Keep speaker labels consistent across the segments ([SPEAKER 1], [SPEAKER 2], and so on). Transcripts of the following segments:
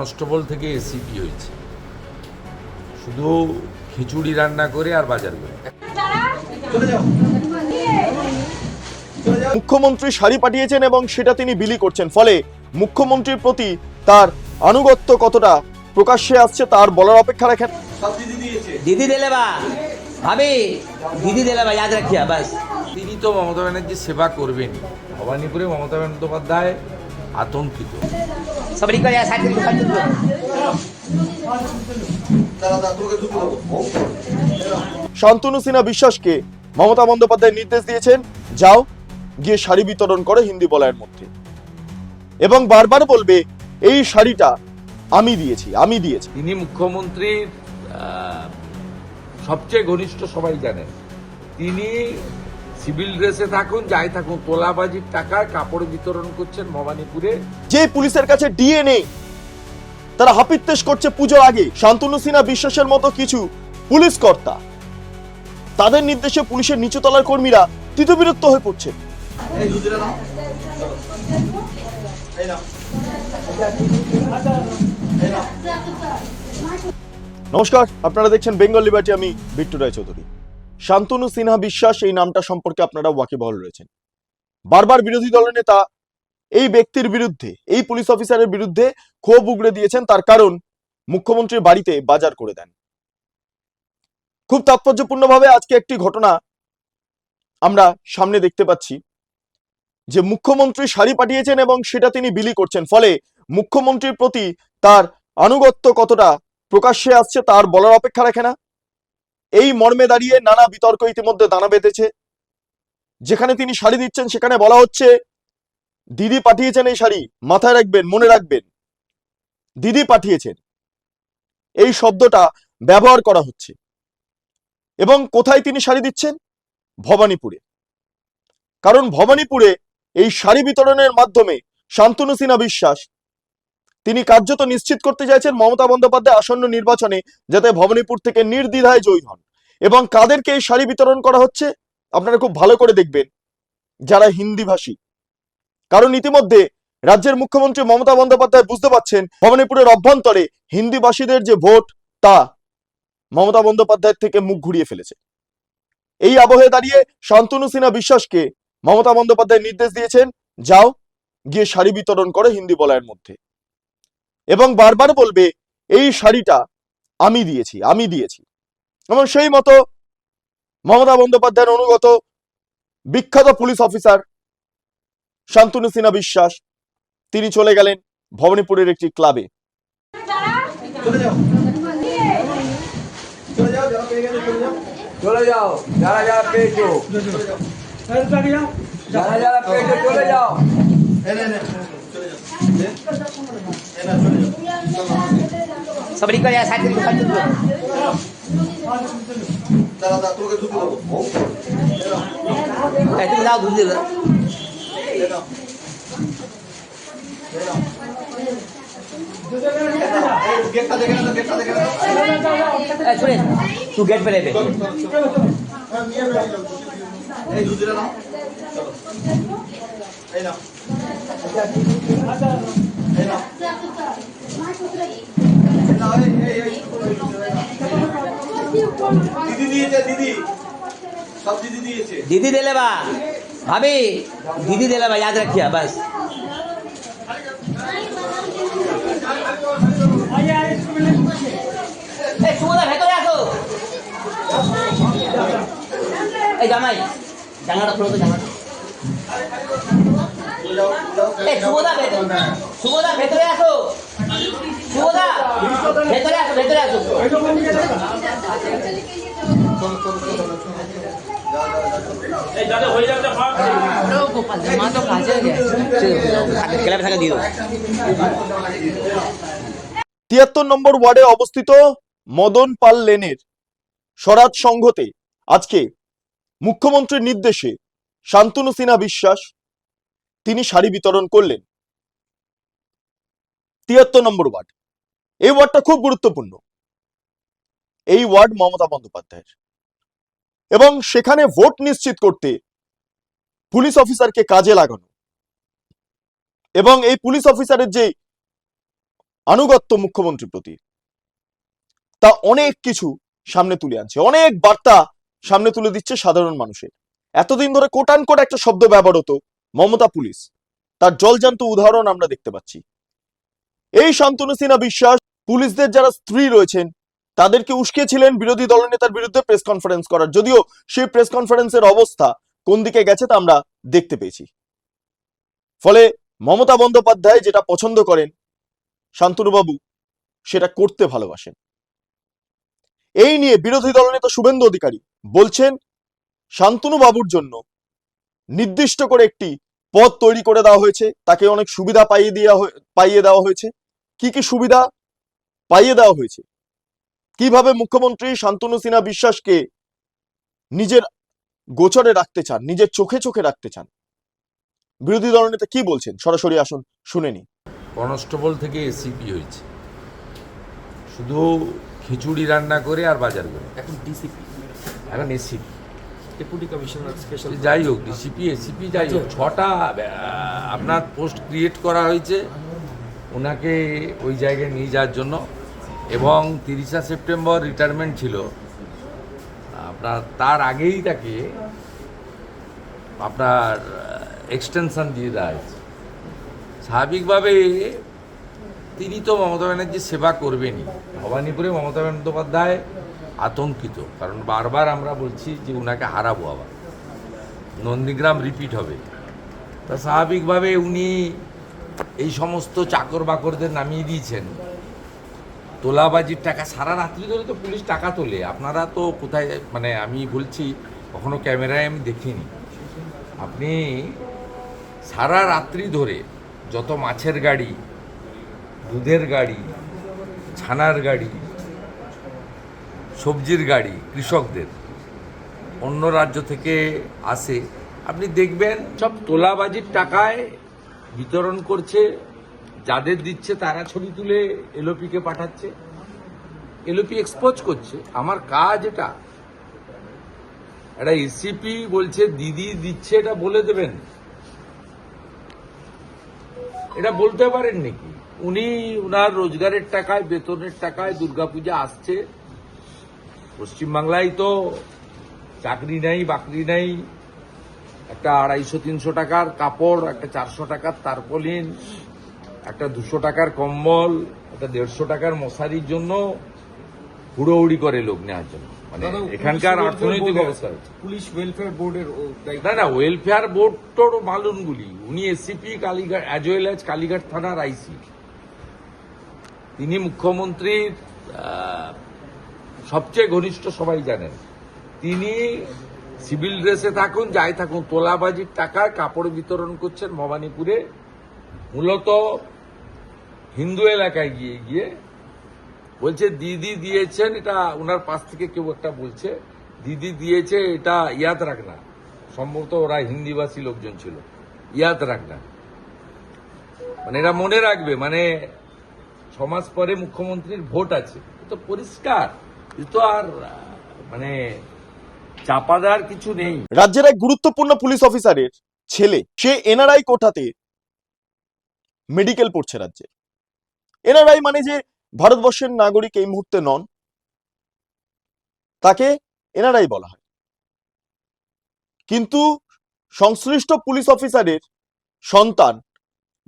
[SPEAKER 1] Constable থেকে ACP হয়েছে? শুধু খিচুড়ি রান্না করে আর বাজার করে।
[SPEAKER 2] মুখ্যমন্ত্রী শাড়ি পাঠিয়েছেন এবং সেটা তিনি বিলি করছেন। ফলে মুখ্যমন্ত্রীর প্রতি তার আনুগত্য কতটা প্রকাশ্যে আসছে তার বলার অপেক্ষা রাখেন।
[SPEAKER 3] দিদি দিলেবা ভাবি দিদি ইয়াদ রাখিয়া বাস।
[SPEAKER 1] তিনি তো মমতা ব্যানার্জি সেবা করবেন ভবানীপুরে মমতা বন্দ্যোপাধ্যায় আতঙ্কিত।
[SPEAKER 2] শান্তনু সিনহা বিশ্বাসকে মমতা বন্দ্যোপাধ্যায় নির্দেশ দিয়েছেন যাও গিয়ে শাড়ি বিতরণ করে হিন্দি বলায়ের মধ্যে। এবং বারবার বলবে এই শাড়িটা আমি দিয়েছি আমি দিয়েছি।
[SPEAKER 1] তিনি মুখ্যমন্ত্রীর সবচেয়ে ঘনিষ্ঠ সবাই জানেন। তিনি সিভিল ড্রেসে থাকুন, যাই থাকুন তোলাবাজির টাকায় কাপড় বিতরণ করছেন ভবানীপুরে।
[SPEAKER 2] যে পুলিশের কাছে ডিএনএ, তারা হাপিত্তেশ করছে পুজোর আগে। শান্তনু সিনহা বিশ্বাসের মতো কিছু পুলিশ কর্তা। তাদের নির্দেশে পুলিশের নিচুতলার কর্মীরা তৃতবিরক্ত হয়ে পড়ছে। নমস্কার, আপনারা দেখছেন বেঙ্গল লিবার্টি, আমি বিট্টু রায় চৌধুরী। শান্তনু সিনহা বিশ্বাস, এই নামটা সম্পর্কে আপনারা ওয়াকিবহল রয়েছেন। বারবার বিরোধী দলের নেতা এই ব্যক্তির বিরুদ্ধে, এই পুলিশ অফিসারের বিরুদ্ধে ক্ষোভ উগড়ে দিয়েছেন, তার কারণ মুখ্যমন্ত্রীর বাড়িতে বাজার করে দেন। খুব তাৎপর্যপূর্ণভাবে আজকে একটি ঘটনা আমরা সামনে দেখতে পাচ্ছি, যে মুখ্যমন্ত্রী শাড়ি পাঠিয়েছেন এবং সেটা তিনি বিলি করছেন। ফলে মুখ্যমন্ত্রীর প্রতি তার আনুগত্য কতটা প্রকাশ্যে আসছে, তার বলার অপেক্ষা রাখে না। এই মর্মে দাঁড়িয়ে নানা বিতর্ক ইতিমধ্যে দানা বেঁধেছে। যেখানে তিনি শাড়ি দিচ্ছেন, সেখানে বলা হচ্ছে, দিদি পাঠিয়েছেন এই শাড়ি, মাথায় রাখবেন, মনে রাখবেন। দিদি পাঠিয়েছেন। এই শব্দটা ব্যবহার করা হচ্ছে। এবং কোথায় তিনি শাড়ি দিচ্ছেন? ভবানীপুরে। কারণ ভবানীপুরে এই শাড়ি বিতরণের মাধ্যমে শান্তনু সিনহা বিশ্বাস তিনি কার্যত নিশ্চিত করতে চাইছেন মমতা বন্দ্যোপাধ্যায় আসন্ন নির্বাচনে যাতে ভবানীপুর থেকে নির্দ্বিধায় জয়ী হন। এবং কাদেরকে এই শাড়ি বিতরণ করা হচ্ছে, আপনারা খুব ভালো করে দেখবেন, যারা হিন্দি ভাষী কারণ ইতিমধ্যে রাজ্যের মুখ্যমন্ত্রী মমতা বন্দ্যোপাধ্যায় বুঝতে পারছেন, ভবানীপুরের অভ্যন্তরে হিন্দিভাষীদের যে ভোট, তা মমতা বন্দ্যোপাধ্যায়ের থেকে মুখ ঘুরিয়ে ফেলেছে। এই আবহে দাঁড়িয়ে শান্তনু সিনহা বিশ্বাসকে মমতা বন্দ্যোপাধ্যায় নির্দেশ দিয়েছেন, যাও, গিয়ে শাড়ি বিতরণ করে হিন্দি বলয়ের মধ্যে। এবং বারবার বলবে এই শাড়িটা আমি দিয়েছি আমি দিয়েছি। এবং সেই মতো মমতা বন্দ্যোপাধ্যায়ের অনুগত বিখ্যাত পুলিশ অফিসার শান্তনু সিনহা বিশ্বাস তিনি চলে গেলেন ভবানীপুরের একটি ক্লাবে।
[SPEAKER 4] চলে যাও। যারা যারা পেয়েছ। যারা যারা পেয়েছ চলে যাও।
[SPEAKER 3] सबरी कर यार साइड में साइड में दादा दादा तुरके दूध दो ऐसे दादा दूध दे दो छोड़े तू गेट पे रहे पे
[SPEAKER 5] दूध दे ना चलो দিদি দিয়েছে
[SPEAKER 3] दीदी दिले बा भाभी दीदी दिले बा याद रखिए बस এই সুমদা ভেতরে আসো এই জামাই জানাটা খুলো তো জানাটা ভেতরে ভেতরে আসো। ভেতরে আসো ভেতরে আসো।
[SPEAKER 2] তিয়াত্তর নম্বর ওয়ার্ডে অবস্থিত মদন পাল লেনের স্বরাজ সংঘতে আজকে মুখ্যমন্ত্রীর নির্দেশে শান্তনু সিনহা বিশ্বাস তিনি শাড়ি বিতরণ করলেন। তিয়াত্তর নম্বর ওয়ার্ড। এই ওয়ার্ডটা খুব গুরুত্বপূর্ণ। এই ওয়ার্ড মমতা বন্দ্যোপাধ্যায়ের। এবং সেখানে ভোট নিশ্চিত করতে পুলিশ অফিসারকে কাজে লাগানো। এবং এই পুলিশ অফিসারের যে আনুগত্য মুখ্যমন্ত্রীর প্রতি, তা অনেক কিছু সামনে তুলে আনছে। অনেক বার্তা সামনে তুলে দিচ্ছে সাধারণ মানুষের। এতদিন ধরে কোটান কোট একটা শব্দ ব্যবহার হতো মমতা পুলিশ। তার জলজান্ত উদাহরণ আমরা দেখতে পাচ্ছি। এই শান্তনু সিনহা বিশ্বাস, পুলিশদের যারা স্ত্রী রয়েছেন, তাদেরকে উস্কেছিলেন বিরোধী দলনেতার বিরুদ্ধে প্রেস কনফারেন্স করার। যদিও সেই প্রেস কনফারেন্সের অবস্থা কোন দিকে গেছে তা আমরা দেখতে পেয়েছি। ফলে মমতা বন্দ্যোপাধ্যায় যেটা পছন্দ করেন, শান্তনুবাবু সেটা করতে ভালোবাসেন। এই নিয়ে বিরোধী দলনেতা শুভেন্দু অধিকারী বলছেন শান্তনু বাবুর জন্য নির্দিষ্ট করে একটি পদ তৈরি করে দেওয়া হয়েছে তাকে অনেক সুবিধা পাইয়ে দেওয়া হয়ে- পাইয়ে দেওয়া হয়েছে। কি কি সুবিধা পাইয়ে দেওয়া হয়েছে? কীভাবে মুখ্যমন্ত্রী শান্তনু সিনহা বিশ্বাসকে নিজের গোচরে রাখতে চান নিজের চোখে চোখে রাখতে চান? বিরোধী দলনেতা কি বলছেন? সরাসরি আসুন শুনে নি
[SPEAKER 1] কনস্টেবল থেকে এসিপি হয়েছে। শুধু খিচুড়ি রান্না করে আর বাজার করে।
[SPEAKER 6] এখন ডিসিপি।
[SPEAKER 1] এখন এসিপি।
[SPEAKER 6] ডেপুটি কমিশনার স্পেশাল
[SPEAKER 1] যাই হোক ডিসিপি এসিপি যাই হোক ছটা আপনার পোস্ট ক্রিয়েট করা হয়েছে। ওনাকে ওই জায়গায় নিয়ে যাওয়ার জন্য। এবং তিরিশা সেপ্টেম্বর রিটায়ারমেন্ট ছিল। আপনার তার আগেই তাকে আপনার এক্সটেনশন দিয়ে দেওয়া হয়েছে। স্বাভাবিকভাবে তিনি তো মমতা ব্যানার্জির সেবা করবেনই। ভবানীপুরে মমতা বন্দ্যোপাধ্যায় আতঙ্কিত, কারণ বারবার আমরা বলছি যে ওনাকে হারাবো আবার। নন্দীগ্রাম রিপিট হবে। তা স্বাভাবিকভাবে উনি এই সমস্ত চাকর বাকরদের নামিয়ে দিয়েছেন। তোলাবাজির টাকা, সারা রাত্রি ধরে তো পুলিশ টাকা তোলে। আপনারা তো কোথায় মানে আমি বলছি, কখনো ক্যামেরায় আমি দেখিনি। আপনি সারা রাত্রি ধরে যত মাছের গাড়ি, দুধের গাড়ি, ছানার গাড়ি সবজির গাড়ি, কৃষকদের। অন্য রাজ্য থেকে আসে। আপনি দেখবেন সব তোলাবাজির টাকায় বিতরণ করছে, যাদের দিচ্ছে তারা ছবি তুলে এলওপিকে পাঠাচ্ছে, এলওপি এক্সপোজ করছে। আমার কাজ এটা। একটা এসিপি বলছে, দিদি দিচ্ছে, এটা বলে দেবেন। এটা বলতে পারেন নাকি? উনি উনার রোজগারের টাকায়, বেতনের টাকায় দুর্গাপূজা আসছে। পশ্চিমবাংলায় তো চাকরি নেই বাকরি নেই। একটা আড়াইশো তিনশো টাকার কাপড় একটা চারশো টাকার তারপলিন একটা দুশো টাকার কম্বল একটা দেড়শো টাকার মশারির জন্য হুড়োহুড়ি করে লোক নেওয়ার জন্য। মানে এখানকার অর্থনৈতিক অবস্থা
[SPEAKER 6] পুলিশ ওয়েলফেয়ার বোর্ডের
[SPEAKER 1] না না ওয়েলফেয়ার বোর্ড তোর মালুনগুলি। উনি ACP Kalighat as well as Kalighat থানার আইসি তিনি মুখ্যমন্ত্রীর সবচেয়ে ঘনিষ্ঠ সবাই জানেন। তিনি সিভিল ড্রেসে থাকুন, যাই থাকুন, তোলাবাজির টাকায় কাপড় বিতরণ করছেন ভবানীপুরে। মূলত হিন্দু এলাকায় গিয়ে গিয়ে বলছে, দিদি দিয়েছেন, এটা ওনার পাশ থেকে কেউ একটা বলছে, দিদি দিয়েছে, এটা ইয়াদ রাখনা। সম্ভবত ওরা হিন্দিভাষী লোকজন ছিল। ইয়াদ রাখনা। মানে এরা মনে রাখবে মানে ছমাস পরে মুখ্যমন্ত্রীর ভোট আছে। তো পরিষ্কার। আর মানে
[SPEAKER 2] রাজ্যের এক গুরুত্বপূর্ণ পুলিশ অফিসারের ছেলে, সে এনআরআই কোটাতে মেডিকেল পড়ছে রাজ্যে। এনআরআই মানে যে ভারতবর্ষের নাগরিক এই মুহূর্তে নন, তাকে এনআরআই বলা হয়। কিন্তু সংশ্লিষ্ট পুলিশ অফিসারের সন্তান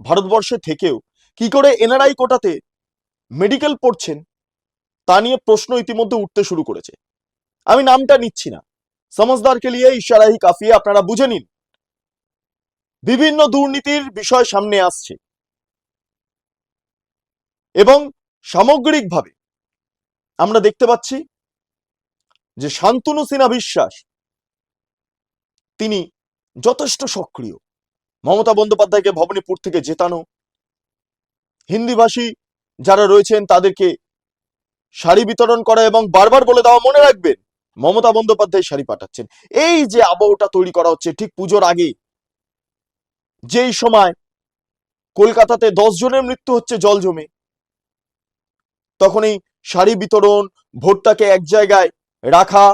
[SPEAKER 2] ভারতবর্ষে থেকেও কি করে এনআরআই কোটাতে মেডিকেল পড়ছেন তা নিয়ে প্রশ্ন ইতিমধ্যে উঠতে শুরু করেছে। আমি নামটা নিচ্ছি না। সমজদারকে লিয়ে ইশারা হি কাফি আপনারা বুঝে নিন। বিভিন্ন দুর্নীতির বিষয় সামনে আসছে। এবং সামগ্রিকভাবে আমরা দেখতে পাচ্ছি যে শান্তনু সিনহা বিশ্বাস, তিনি যথেষ্ট সক্রিয়। মমতা বন্দ্যোপাধ্যায়কে ভবানীপুর থেকে জেতানো। হিন্দিভাষী যারা রয়েছেন, তাদেরকে শাড়ি বিতরণ করা এবং বারবার বলে দেওয়া মনে রাখবেন, মমতা বন্দ্যোপাধ্যায় শাড়ি পাঠাচ্ছেন। এই যে আবহটা তৈরি করা হচ্ছে ঠিক পুজোর আগে, যেই সময় কলকাতাতে দশ জনের মৃত্যু হচ্ছে জল জমে তখন এই শাড়ি বিতরণ, ভোটটাকে এক জায়গায় রাখা,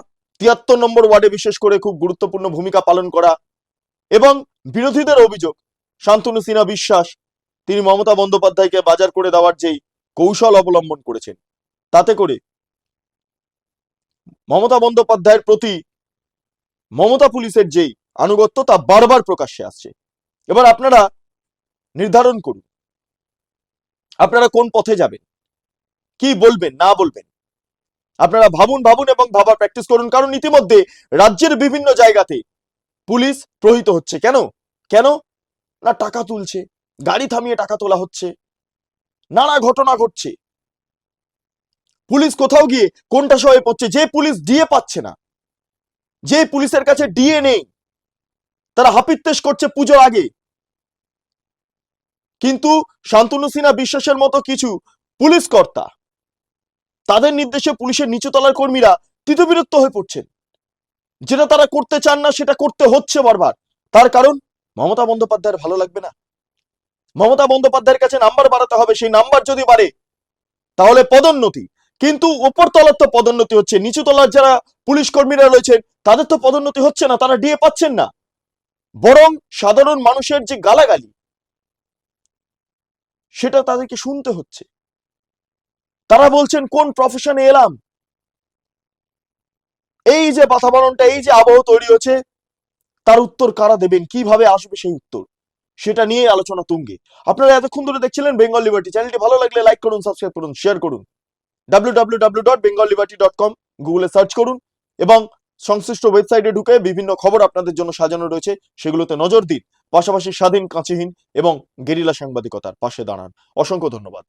[SPEAKER 2] তিয়াত্তর নম্বর ওয়ার্ডে বিশেষ করে খুব গুরুত্বপূর্ণ ভূমিকা পালন করা এবং বিরোধীদের অভিযোগ, শান্তনু সিনহা বিশ্বাস, তিনি মমতা বন্দ্যোপাধ্যায়কে বাজার করে দেওয়ার যেই কৌশল অবলম্বন করেছেন। তাতে করে মমতা বন্দ্যোপাধ্যায়ের প্রতি মমতা পুলিশের যেই আনুগত্য, তা বারবার প্রকাশ্যে আসছে। এবার আপনারা নির্ধারণ করুন, আপনারা কোন পথে যাবেন, কি বলবেন, না বলবেন। আপনারা ভাবুন ভাবুন এবং ভাবার প্র্যাকটিস করুন, কারণ ইতিমধ্যে রাজ্যের বিভিন্ন জায়গাতে পুলিশ প্রহিত হচ্ছে। কেন? কেন? না, টাকা তুলছে, গাড়ি থামিয়ে টাকা তোলা হচ্ছে, নানা ঘটনা ঘটছে। পুলিশ কোথাও গিয়ে কোনটা সবাই পড়ছে যে পুলিশ ডিএ পাচ্ছে না, যে পুলিশের কাছে ডিএ নেই, তারা হাপিত্তেশ করছে পুজোর আগে। কিন্তু শান্তনু সিনহা বিশ্বাসের মতো কিছু পুলিশ কর্তা, তাদের নির্দেশে পুলিশের নিচুতলার কর্মীরা তৃতবিরক্ত হয়ে পড়ছেন। যেটা তারা করতে চান না, সেটা করতে হচ্ছে বারবার। তার কারণ, মমতা বন্দ্যোপাধ্যায়ের ভালো লাগবে না। মমতা বন্দ্যোপাধ্যায়ের কাছে নাম্বার বাড়াতে হবে, সেই নাম্বার যদি বাড়ে, তাহলে পদোন্নতি। কিন্তু উপর তলার তো পদোন্নতি হচ্ছে, নিচু তলার যারা পুলিশ কর্মীরা রয়েছেন, তাদের তো পদোন্নতি হচ্ছে না, তারা ডিএ পাচ্ছেন না। বরং সাধারণ মানুষের যে গালাগালি, সেটা তাদেরকে শুনতে হচ্ছে। তারা বলছেন, কোন প্রফেশনে এলাম? এই যে বাতাবরণটা, এই যে আবহ তৈরি হচ্ছে, তার উত্তর কারা দেবেন? কীভাবে আসবে সেই উত্তর? সেটা নিয়ে আলোচনা তুঙ্গে। আপনারা এতক্ষণ ধরে দেখছিলেন বেঙ্গল লিবার্টি। চ্যানেলটি ভালো লাগলে লাইক করুন, সাবস্ক্রাইব করুন, শেয়ার করুন। www.bengalliberty.com গুগলে সার্চ করুন এবং সংশ্লিষ্ট ওয়েবসাইটে ঢুকে বিভিন্ন খবর আপনাদের জন্য সাজানো রয়েছে, সেগুলোতে নজর দিন। পাশাপাশি স্বাধীন, কাঁচিহীন এবং গেরিলা সাংবাদিকতার পাশে দাঁড়ান। অসংখ্য ধন্যবাদ।